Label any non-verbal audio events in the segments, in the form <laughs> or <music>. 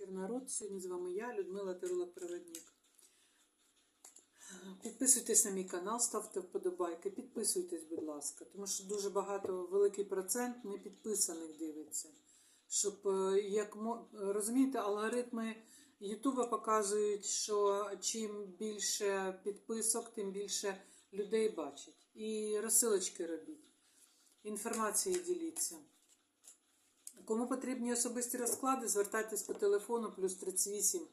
Вечір народ. Сьогодні з вами я, Людмила Тарулак Проводник. Підписуйтесь на мій канал, ставте вподобайки, підписуйтесь, будь ласка, тому що дуже багато, великий процент не підписаних дивиться. Щоб, е, як розумієте, алгоритми Ютуба показують, що чим більше підписок, тим більше людей бачить. І розсилочки робіть, інформації діліться. Кому потрібні особисті розклади, звертайтесь по телефону плюс 38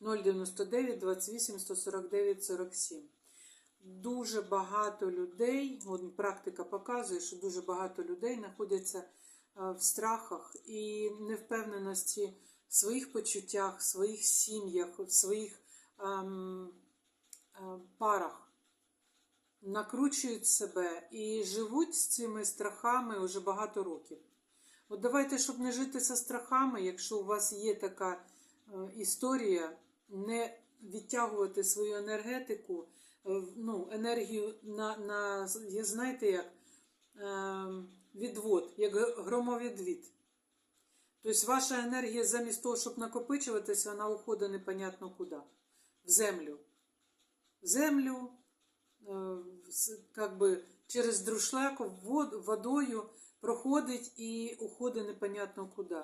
099 28 149 47. Дуже багато людей, практика показує, що дуже багато людей знаходяться е, в страхах і невпевненості в своїх почуттях, в своїх сім'ях, в своїх ем, е, парах. Накручують себе і живуть з цими страхами вже багато років. От давайте, щоб не жити зі страхами, якщо у вас є така е, історія, не відтягувати свою енергетику, е, ну, енергію на, на знаєте, як е, відвод, як громовідвід. Тобто ваша енергія замість того, щоб накопичуватися, вона уходить непонятно куди. В землю. В землю, е, как би, через друшлак вод, водою проходить і уходить непонятно куди.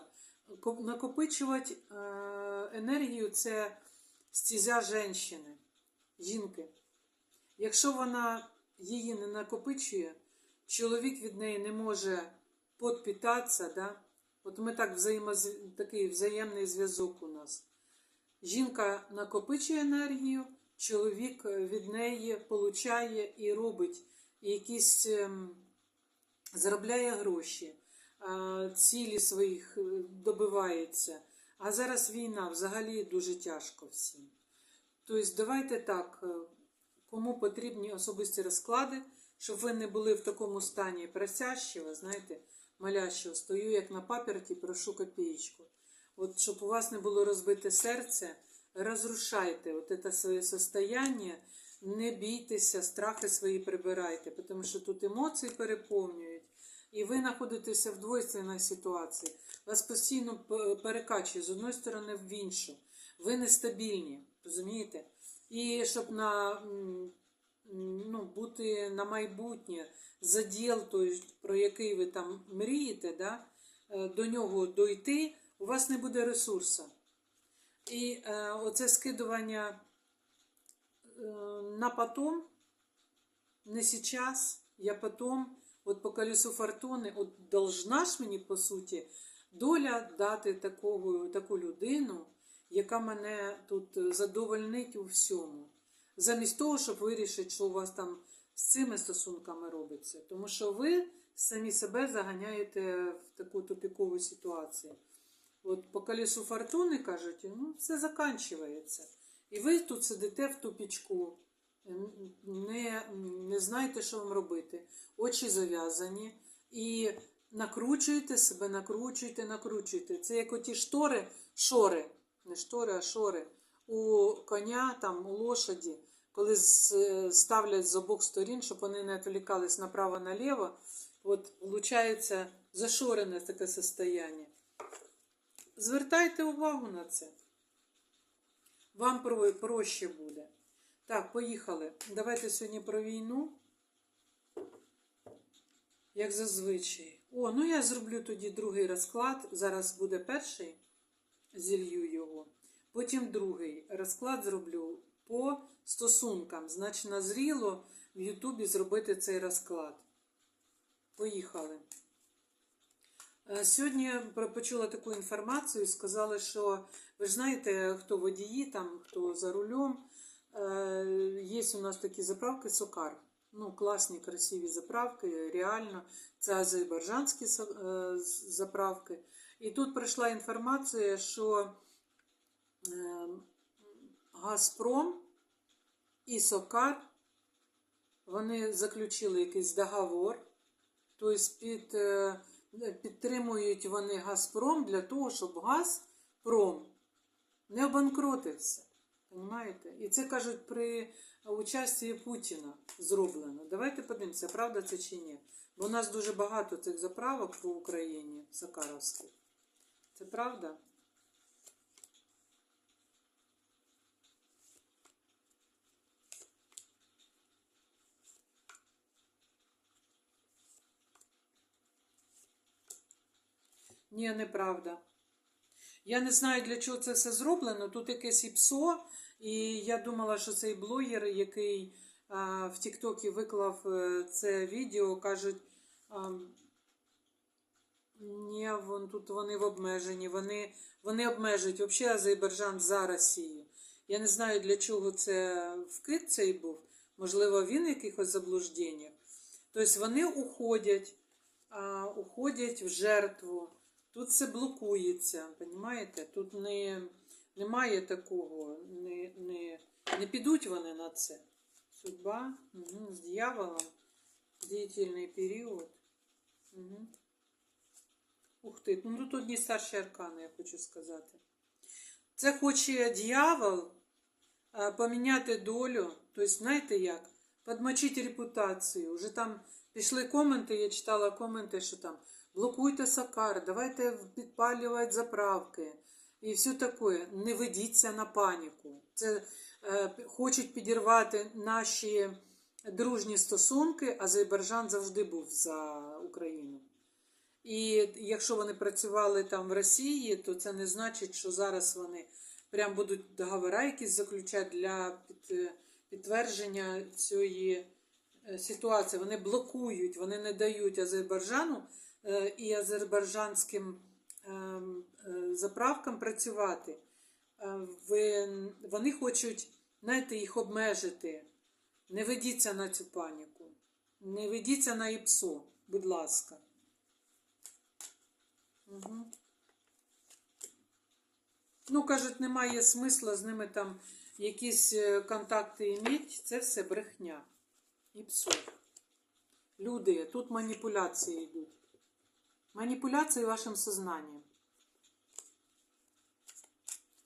Накопичувати е, енергію це стізя жінки, жінки. Якщо вона її не накопичує, чоловік від неї не може підпитатися, да? от ми так взаємоз... такий взаємний зв'язок у нас. Жінка накопичує енергію, чоловік від неї получає і робить якісь ем, заробляє гроші, цілі своїх е, добивається. А зараз війна взагалі дуже тяжко всім. Тобто, давайте так, е, кому потрібні особисті розклади, щоб ви не були в такому стані просящого, знаєте, молящого, стою як на паперті, прошу копієчку. От щоб у вас не було розбите серце, розрушайте от це своє состояние, не бійтеся, страхи свої прибирайте, тому що тут емоції переповнюють, і ви знаходитеся в двойственній ситуації. Вас постійно перекачує з одної сторони в іншу. Ви нестабільні, розумієте? І щоб на, ну, бути на майбутнє заділ, той, про який ви там мрієте, да? е, до нього дойти, у вас не буде ресурсу. І е, оце скидування е, на потом, не сейчас, я потом, от по колесу фортуни, от должна ж мені, по суті, доля дати такого, таку людину, яка мене тут задовольнить у всьому. Замість того, щоб вирішити, що у вас там з цими стосунками робиться. Тому що ви самі себе заганяєте в таку тупікову ситуацію. От по колесу фортуни кажуть, ну, все закінчується. І ви тут сидите в тупічку, не, не знаєте, що вам робити. Очі зав'язані і накручуєте себе, накручуєте, накручуєте. Це як оті штори, шори, не штори, а шори. У коня, там, у лошаді, коли ставлять з обох сторін, щоб вони не відволікались направо-наліво, от виходить зашорене таке состояние. Звертайте увагу на це. Вам проще буде. Так, поїхали. Давайте сьогодні про війну. Як зазвичай. О, ну я зроблю тоді другий розклад. Зараз буде перший, зілью його. Потім другий розклад зроблю по стосункам. Значить, назріло в Ютубі зробити цей розклад. Поїхали. Е, Сьогодні почула таку інформацію сказали, що ви ж знаєте, хто водії, там, хто за рулем. Е, Є у нас такі заправки Сокар. Ну, класні, красиві заправки, реально. Це азербайджанські е, заправки. І тут прийшла інформація, що е, Газпром і Сокар вони заключили якийсь договор. Тобто під, підтримують вони Газпром для того, щоб Газпром не обанкротився. Понимаєте? І це кажуть при участі Путіна зроблено. Давайте подивимося, правда це чи ні. Бо у нас дуже багато цих заправок по Україні Сакаровських. Це правда? Ні, неправда. Я не знаю, для чого це все зроблено. Тут якесь і ПСО і я думала, що цей блогер, який а, в Тіктокі виклав е, це відео, кажуть. А, ні, вон тут вони в обмеженні. Вони, вони обмежують взагалі Азербайджан за Росію. Я не знаю, для чого це вкид цей був. Можливо, він в якихось заблужденнях. Тобто вони уходять, а, уходять в жертву. Тут все блокується, розумієте? Тут не, немає такого, не, не, не підуть вони на це. Судьба угу, з дьяволом, діятельний період. Угу. Ух ти, ну тут одні старші аркани, я хочу сказати. Це хоче дьявол поміняти долю. Тобто, знаєте як? Подмочити репутацію. Уже там пішли коменти, я читала коменти, що там блокуйте Сакар, давайте підпалювати заправки і все таке. Не ведіться на паніку. Це е, хочуть підірвати наші дружні стосунки. Азербайджан завжди був за Україну. І якщо вони працювали там в Росії, то це не значить, що зараз вони прям будуть договори якісь заключати для під, підтвердження цієї е, ситуації. Вони блокують, вони не дають Азербайджану е, і азербайджанським е, заправкам працювати. Е, вони хочуть, знаєте, їх обмежити. Не ведіться на цю паніку. Не ведіться на ІПСО, будь ласка. Угу. Ну, кажуть, немає смисла з ними там якісь е, контакти іметь. Це все брехня. І псо. Люди, тут маніпуляції йдуть. Маніпуляції вашим сознанием.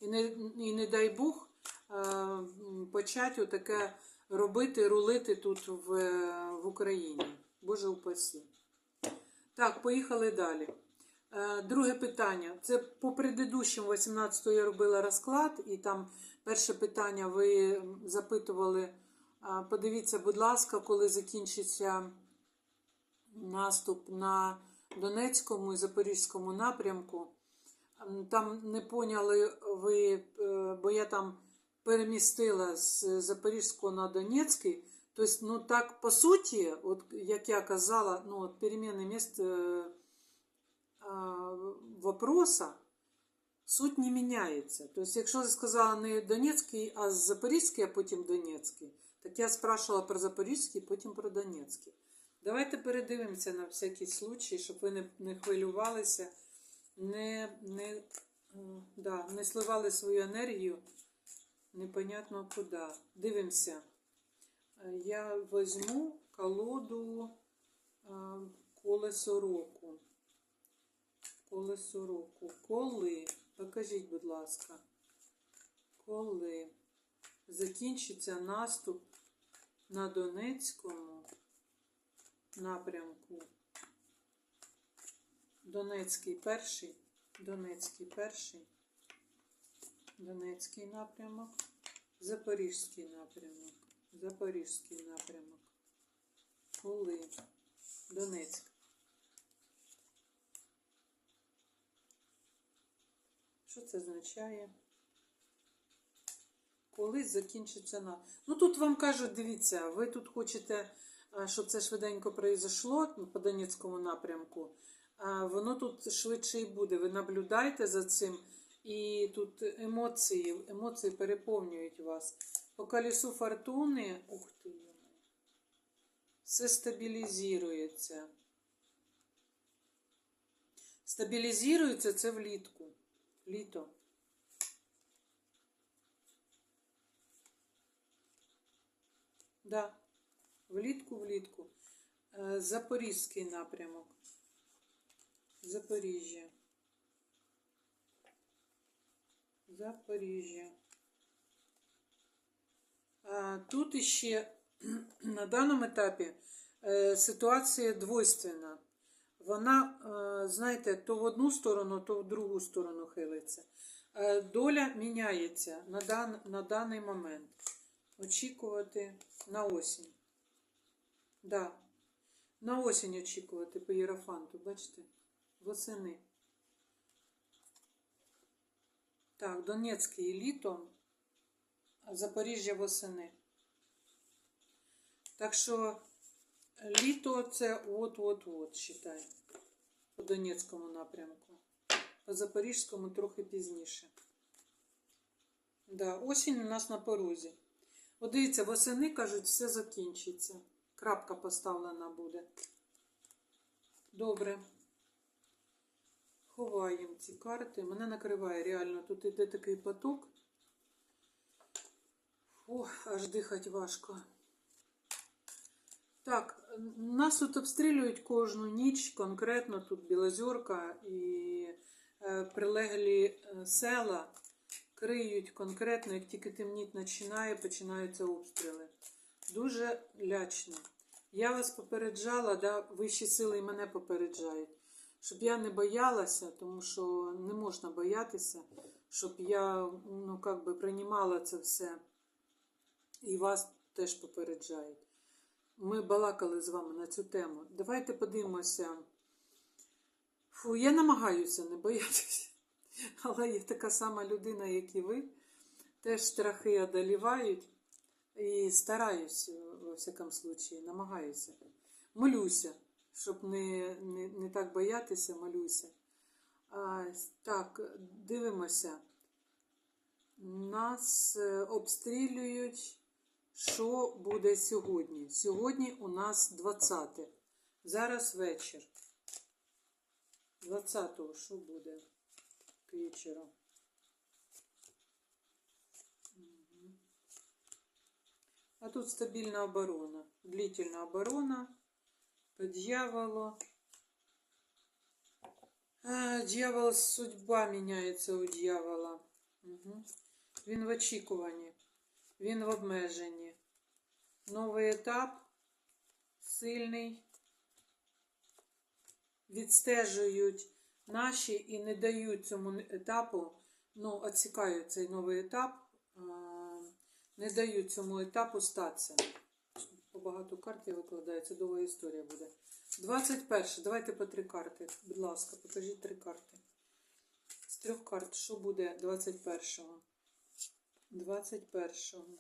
І не, і не дай Бог е, почати отаке робити, рулити тут в, в Україні. Боже упасі. Так, поїхали далі. Е, Друге питання. Це по предыдущим 18 я робила розклад, і там перше питання ви запитували. Подивіться, будь ласка, коли закінчиться наступ на Донецькому і Запорізькому напрямку. Там не поняли ви, е, бо я там перемістила з Запорізького на Донецький. Тобто, ну так по суті, от як я казала, ну от переміни міст. е, а, вопроса суть не міняється. Тобто, якщо я сказала не Донецький, а Запорізький, а потім Донецький, так я спрашивала про Запорізький, потім про Донецький. Давайте передивимося на всякий случай, щоб ви не хвилювалися, не, не, да, не сливали свою енергію непонятно куди. Дивимося. Е, Я візьму колоду а, колесо року. Колесо року. Коли? Покажіть, будь ласка. Коли закінчиться наступ на Донецькому напрямку? Донецький перший. Донецький перший. Донецький напрямок. Запорізький напрямок. Запорізький напрямок. Коли? Донецьк. Що це означає? Коли закінчиться на. Ну тут вам кажуть, дивіться, ви тут хочете, щоб це швиденько произошло по Донецькому напрямку. Воно тут швидше і буде. Ви наблюдайте за цим. І тут емоції, емоції переповнюють вас. По колесу фортуни, ух ти, все стабілізується. Стабілізується це влітку. Літо. Да, влітку, влітку. Е, Запорізький напрямок. Запоріжжя. Запоріжжя. Тут іще <clears throat> на даному етапі е, ситуація двойственна. Вона, е, знаєте, то в одну сторону, то в другу сторону хилиться. Е, Доля міняється на, дан, на даний момент. Очікувати на осінь. Да. На осінь очікувати по Єрофанту, бачите? Восени. Так, Донецький літом, Запоріжжя восени. Так що літо це от-от-от, считай, по Донецькому напрямку. По Запорізькому трохи пізніше. Да, осінь у нас на порозі. От дивіться, восени, кажуть, все закінчиться. Крапка поставлена буде. Добре. Ховаємо ці карти. Мене накриває реально. Тут іде такий поток. Ох, аж дихати важко. Так, нас тут обстрілюють кожну ніч, конкретно тут Білозорка і е, прилеглі е, села криють конкретно, як тільки темніть починає, починаються обстріли. Дуже лячно. Я вас попереджала, да, вищі сили і мене попереджають, щоб я не боялася, тому що не можна боятися, щоб я ну, как би, приймала це все. І вас теж попереджають. Ми балакали з вами на цю тему. Давайте подивимося. Фу, я намагаюся не боятися. <laughs> Але я така сама людина, як і ви. Теж страхи одолівають. І стараюсь, во всякому случаї, намагаюся. Молюся, щоб не, не, не так боятися, молюся. А, так, дивимося. Нас е, обстрілюють. Що буде сьогодні? Сьогодні у нас 20. Зараз вечір. 20-го що буде к вечору? А тут стабільна оборона. Длительна оборона. По дьяволу. А, дьявол, судьба міняється у дьявола. Угу. Він в очікуванні. Він в обмеженні. Новий етап сильний. Відстежують наші і не дають цьому етапу, ну, відсікають цей новий етап, не дають цьому етапу статися. Багато карт я викладаю, це довга історія буде. 21. Давайте по три карти. Будь ласка, покажіть три карти. З трьох карт, що буде 21-го? 21-го.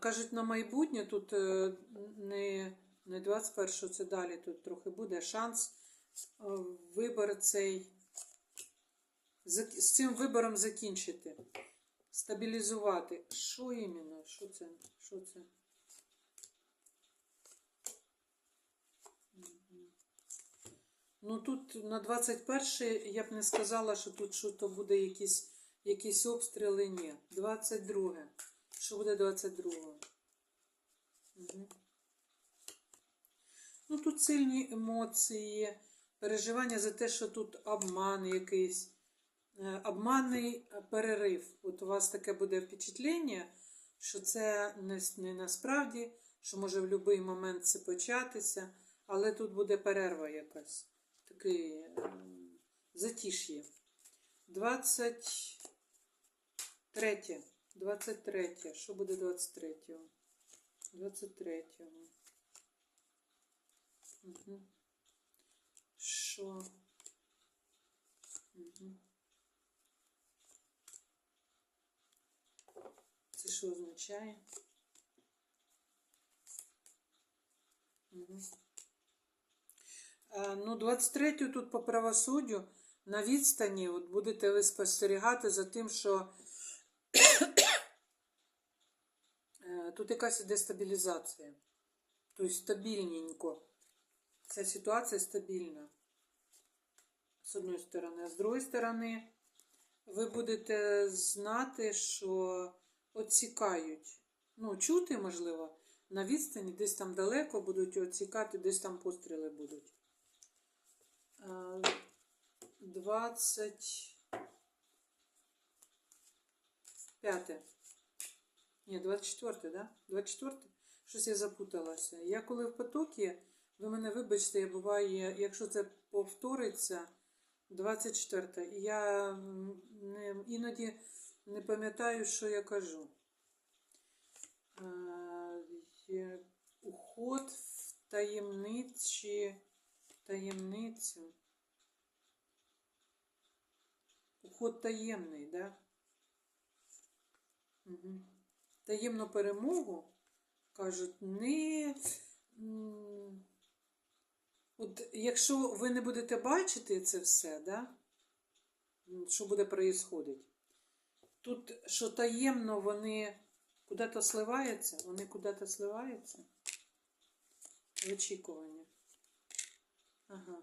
Кажуть, на майбутнє тут е, не, не 21-го, це далі тут трохи буде шанс е, вибор цей з цим вибором закінчити, стабілізувати. Що іменно? Що це? Що це? Ну тут на 21 я б не сказала, що тут що то буде якісь, якісь обстріли. Ні. 22. Що буде 22? Угу. Ну тут сильні емоції, переживання за те, що тут обман якийсь, обманний перерив. От у вас таке буде впечатлення, що це не, насправді, що може в будь-який момент це початися, але тут буде перерва якась. Такий затиш'я. 23. 23. Що буде 23-го? 23-го. Угу. Що? Угу. Це? Угу. Ну, 23 тут по правосуддю на відстані от будете ви спостерігати за тим, що е, тут якась іде стабілізація. Тобто стабільненько. Ця ситуація стабільна. З одної сторони. А з другої сторони, ви будете знати, що оцікають. Ну, чути, можливо, на відстані, десь там далеко будуть оцікати, десь там постріли будуть. Е, 25. Ні, 24, да? 24? Щось я запуталася. Я коли в потокі, ви мене вибачте, я буває, якщо це повториться, 24. І я іноді не пам'ятаю, що я кажу. Уход в таємничі, таємницю. уход таємний, да? Угу. Таємну перемогу, кажуть, не. От якщо ви не будете бачити це все, да? що буде происходить, тут що таємно вони куди-то сливаються, вони куди-то сливаються в очікуванні. Ага.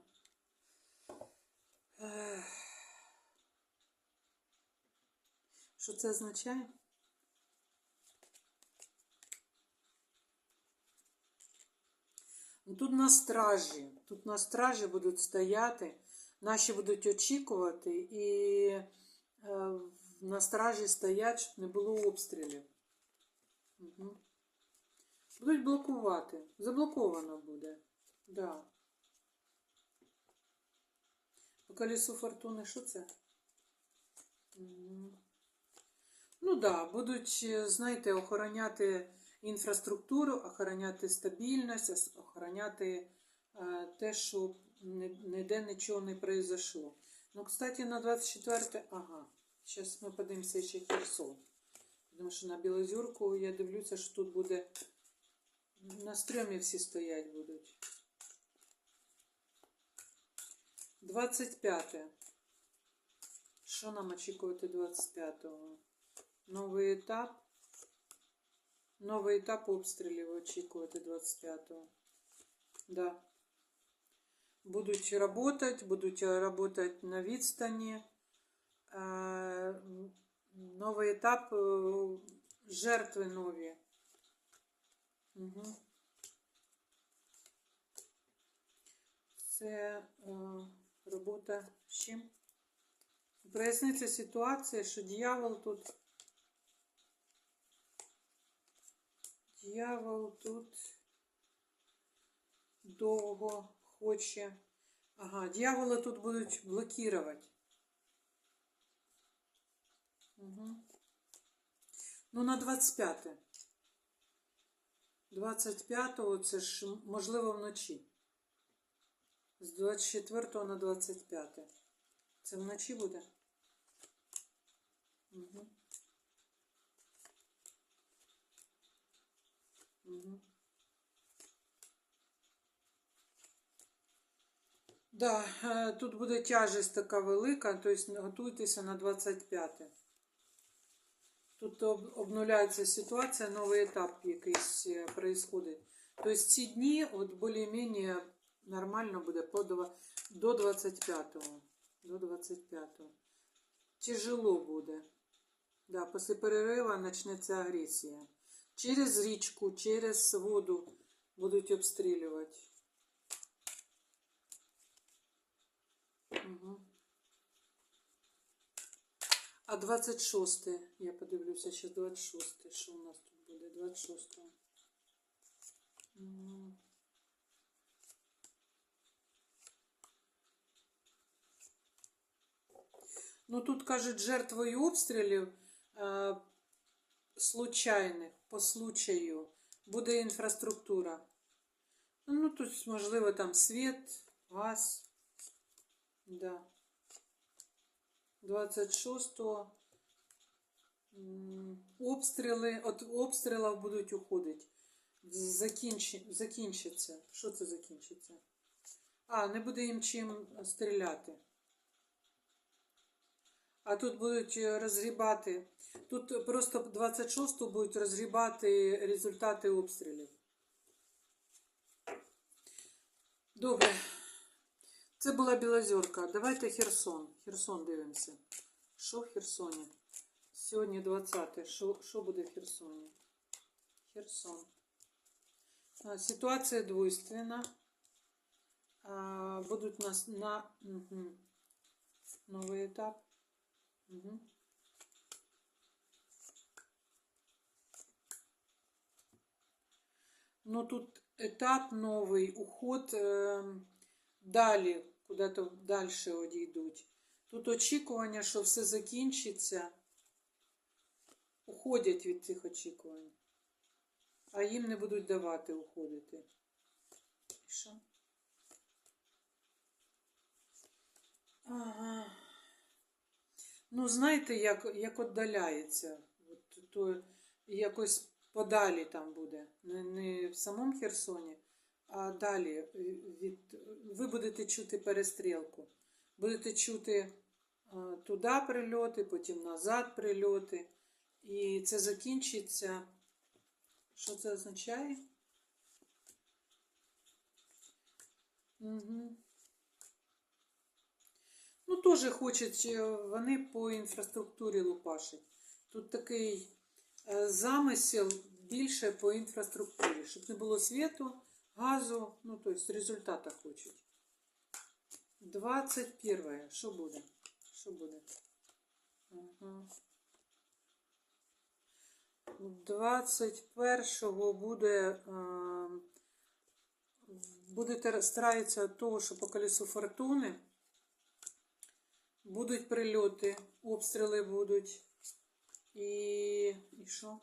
Що це означає? Ну, Тут на стражі. Тут на стражі будуть стояти, наші будуть очікувати і е, на стражі стоять, щоб не було обстрілів. Угу. Будуть блокувати. Заблоковано буде. Да. По колесу фортуни що це? Мгм. Ну да, будуть, е, знаєте, охороняти інфраструктуру, охороняти стабільність, охороняти е, те, щоб ніде нічого не произошло. Ну, кстати, на 24, ага, зараз ми подивимося ще Херсон. Тому що на Білозюрку я дивлюся, що тут буде на стрьомі всі стоять будуть. 25. Що нам очікувати 25-го? Новий етап. Новий етап обстрілів очікувати 25-го. Да. Будуть работать, будуть работать на відстані. Новий етап, е, жертви нові. Угу. Це е, робота з чим? Проясниться ситуація, що дьявол тут. Дьявол тут довго хоче. Ага, дьявола тут будуть блокувати. Угу. Ну, на 25. 25-го це ж можливо вночі. З 24 на 25. Це вночі буде? Угу. Угу. Да, е, тут буде тяжесть така велика, тобто готуйтеся на 25. Тут об- обнуляється ситуація, новий етап якийсь е, происходить. Тобто ці дні от більш-менш нормально буде по до 25-го. До 25-го. Тяжело буде. Да, після перерива почнеться агресія. Через річку, через воду будуть обстрілювати. Угу. А 26, я подивлюся ще 26, що у нас тут буде 26. М. Ну тут кажуть, жертвою обстрілів е, случайних, по случаю, буде інфраструктура. Ну, тут, можливо, там світ, газ. Да. 26-го обстріли, от обстрілів будуть уходити. Закінчи, закінчиться. Що це закінчиться? А, не буде їм чим стріляти. А тут будуть е, розгрібати. Тут просто 26-го будуть розгрібати результати обстрілів. Добре. Це була Білозерка. Давайте Херсон. Херсон дивимося. Що в Херсоні? Сьогодні 20. Що, що буде в Херсоні? Херсон. А, Ситуація двойственна. А, Будуть нас на угу. новий етап. Угу. Ну тут етап новий, уход е, далі, куди-то далі одійдуть. Тут очікування, що все закінчиться, уходять від цих очікувань, а їм не будуть давати уходити. Що? Ага. ну, знаєте, як, як віддаляється. От, то якось подалі там буде. Не, не в самому Херсоні, а далі е, від. Ви будете чути перестрілку. Будете чути е, туди прильоти, потім назад прильоти. І це закінчиться. Що це означає? Угу. Ну, теж хочуть е, вони по інфраструктурі лупашить. Тут такий замисел більше по інфраструктурі, щоб не було світу, газу, ну, тобто результата хочуть. 21. Що буде? Що буде? Ага. 21-го буде. Будете старатися від того, що по колесу фортуни будуть прильоти, обстріли будуть. І, і що?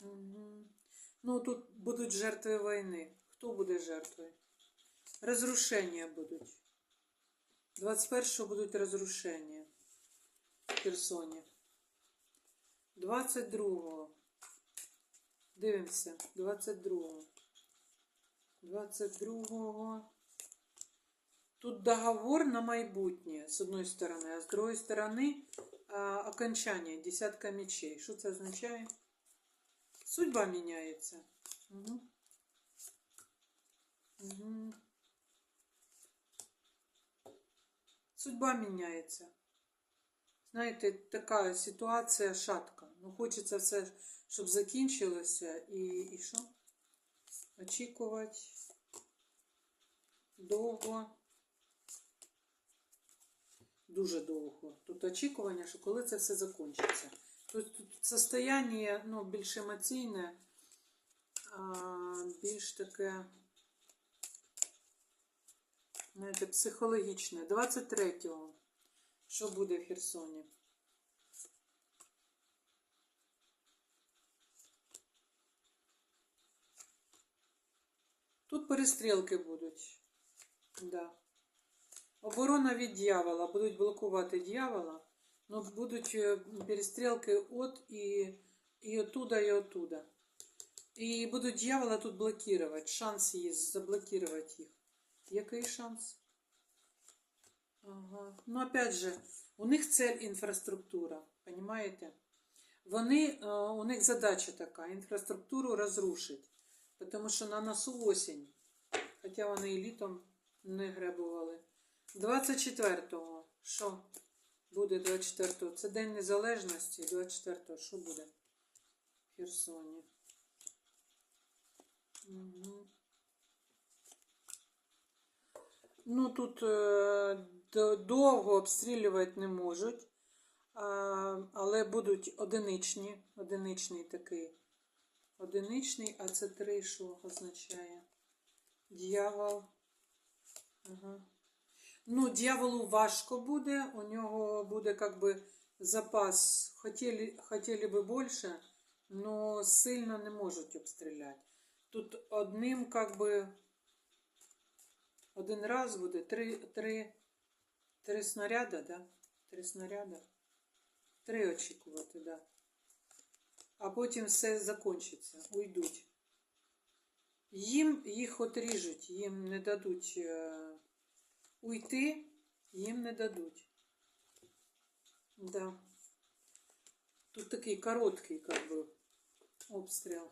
Угу. Ну, тут будуть жертви війни. Хто буде жертвою? Розрушення будуть. 21-го будуть розрушення в Херсоні. 22-го. Дивимося. 22-го. 22-го. Тут договор на майбутнє, з одної сторони, а з другої сторони окончання, десятка мечей. Що це означає? Судьба міняється. Угу. Угу. Судьба міняється. Знаєте, така ситуація шатка. Ну, хочеться все, щоб закінчилося. І, і що? Очікувати довго. Дуже довго. Тут очікування, що коли це все закінчиться. Тут, состояние ну, більш емоційне, більш таке, знаєте, психологічне. 23-го. Що буде в Херсоні? Тут перестрілки будуть. Да. Оборона від дьявола. Будуть блокувати дьявола. Ну, будуть е, перестрілки от і, і оттуда, і оттуда. І будуть дьявола тут блокувати. Шанс є заблокувати їх. Який шанс? Ага. Ну, опять же, у них цель інфраструктура. Понимаете? Вони, е, у них задача така: інфраструктуру розрушить. Тому що на носу осінь. Хоча вони і літом не гребували. 24-го. Що буде 24-го? Це День Незалежності. 24-го. Що буде в Херсоні? Угу. Ну, тут е, довго обстрілювати не можуть, але будуть одиничні. Одиничний такий. Одиничний, а це три, що означає? Дьявол. Ага. Ну, дьяволу важко буде, у нього буде как би запас. Хотіли, хотіли би більше, но сильно не можуть обстріляти. Тут одним как би один раз буде три, три, три снаряда, да? Три снаряда. Три очікувати, да. А потім все закінчиться, уйдуть. Їм їх отріжуть, їм не дадуть е, уйти, їм не дадуть. Да. Тут такий короткий, как би, обстріл.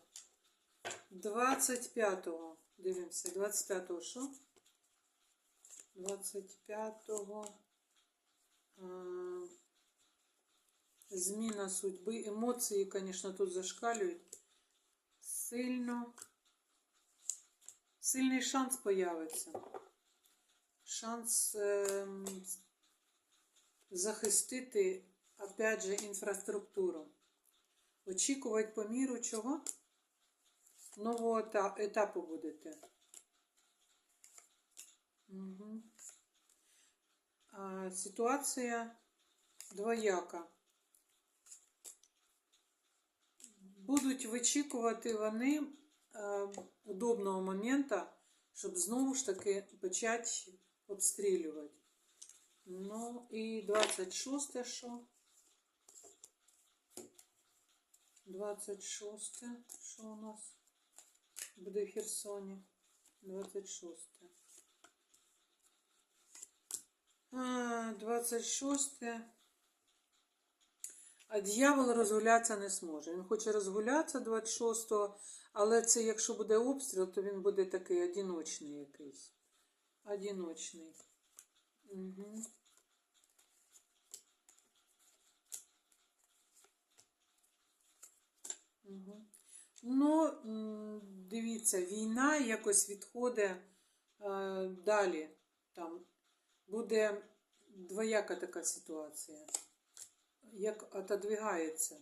25-го. Дивимося. 25-го що? 25-го. Зміна судьби. Емоції, звісно, тут зашкалюють. Сильно. Сильний шанс появиться. Шанс ем, захистити, опять же, інфраструктуру. Очікувати по міру чого? Нового етапу будете. Угу. А, ситуація двояка. Будуть вичікувати вони е, удобного моменту, щоб знову ж таки почати обстрілювати. Ну і 26 що? 26 що у нас буде в Херсоні? 26. А, 26. А дьявол розгулятися не зможе. Він хоче розгулятися 26-го, але це якщо буде обстріл, то він буде такий одиночний якийсь. Одиночний. Угу. Угу. Ну, дивіться, війна якось відходить е, далі. Там буде двояка така ситуація, як отодвигається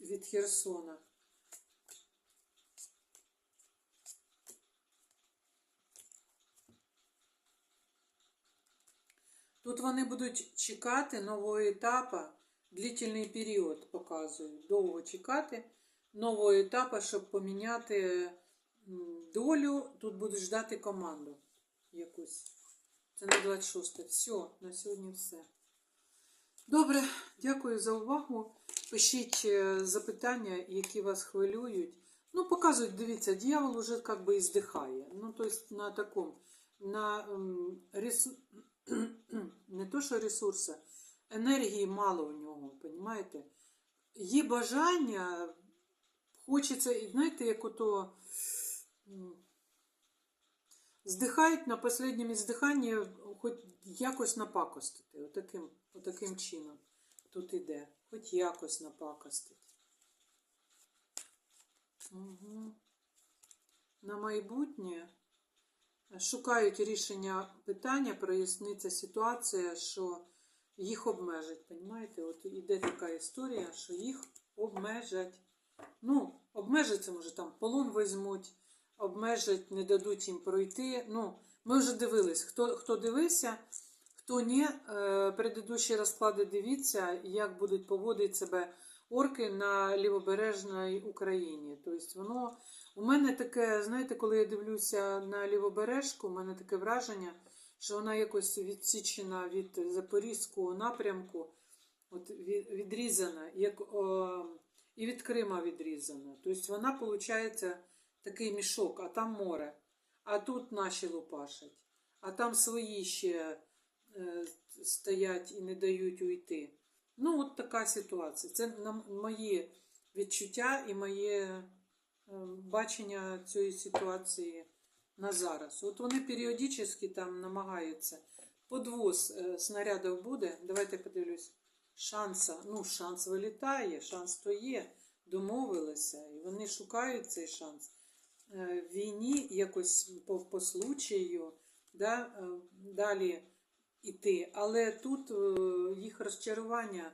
від Херсона. Тут вони будуть чекати нового етапу, длительний період показують. Довго чекати нового етапу, щоб поміняти долю. Тут будуть ждати команду якусь. Це на 26. Все, на сьогодні все. Добре, дякую за увагу. Пишіть е, запитання, які вас хвилюють. Ну, показують, дивіться, дьявол уже бы і здихає. Ну, то есть на такому, на ресу... не то, що ресурси, енергії мало у нього, розумієте? Є бажання, хочеться, знаєте, як ото здихають на останньому здиханні, хоч якось напакостити. Отаким, отаким чином тут іде. Хоч якось напакостити. Угу. На майбутнє шукають рішення питання, проясниться ситуація, що їх обмежать. Понімаєте? От іде така історія, що їх обмежать. Ну, обмежать це може там полон візьмуть, обмежать, не дадуть їм пройти. Ну, ми вже дивились, хто, хто дивився, хто ні, е, предыдущі розклади дивіться, як будуть поводити себе орки на лівобережній Україні. Тобто воно у мене таке, знаєте, коли я дивлюся на лівобережку, у мене таке враження, що вона якось відсічена від Запорізького напрямку, от відрізана, як о, і від Крима відрізана. Тобто вона, виходить, такий мішок, а там море. А тут наші лупашать, а там свої ще е, стоять і не дають уйти. Ну, от така ситуація. Це на мої відчуття і моє бачення цієї ситуації на зараз. От вони періодично там намагаються. Подвоз е, снарядів буде. Давайте подивлюсь. Шанса, ну, шанс вилітає, шанс то є. Домовилися, і вони шукають цей шанс. Е, В війні якось по, по случаю да, е, далі іти. Але тут е, їх розчарування,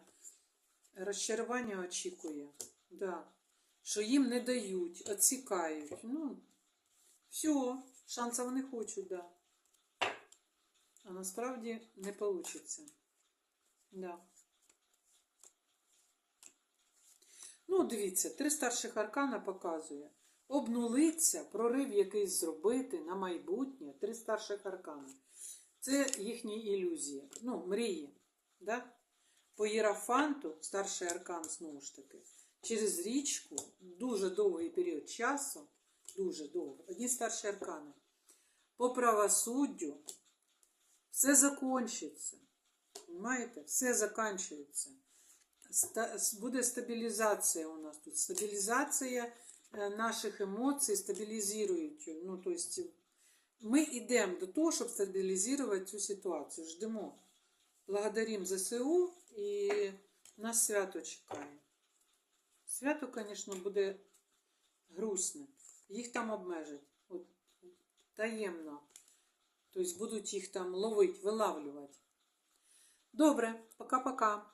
розчарування очікує. Да. Що їм не дають, відсікають. Ну, все, шанса вони хочуть, да. А насправді не вийде. Да. Ну, дивіться, три старших аркана показує. Обнулиться, прорив якийсь зробити на майбутнє. Три старших аркани. Це їхні ілюзії. Ну, мрії. Да? По Єрафанту, старший аркан, знову ж таки, через річку, дуже довгий період часу, дуже довго, одні старші аркани. По правосуддю все закончиться. Понимаєте? Все закінчується. Буде стабілізація у нас тут. Стабілізація е, наших емоцій стабілізують. Ну, то есть, ми йдемо до того, щоб стабілізувати цю ситуацію. Ждемо. Благодаримо ЗСУ і нас свято чекає. Свято, звісно, буде грустне. Їх там обмежать. От, таємно. Тобто будуть їх там ловити, вилавлювати. Добре, пока-пока.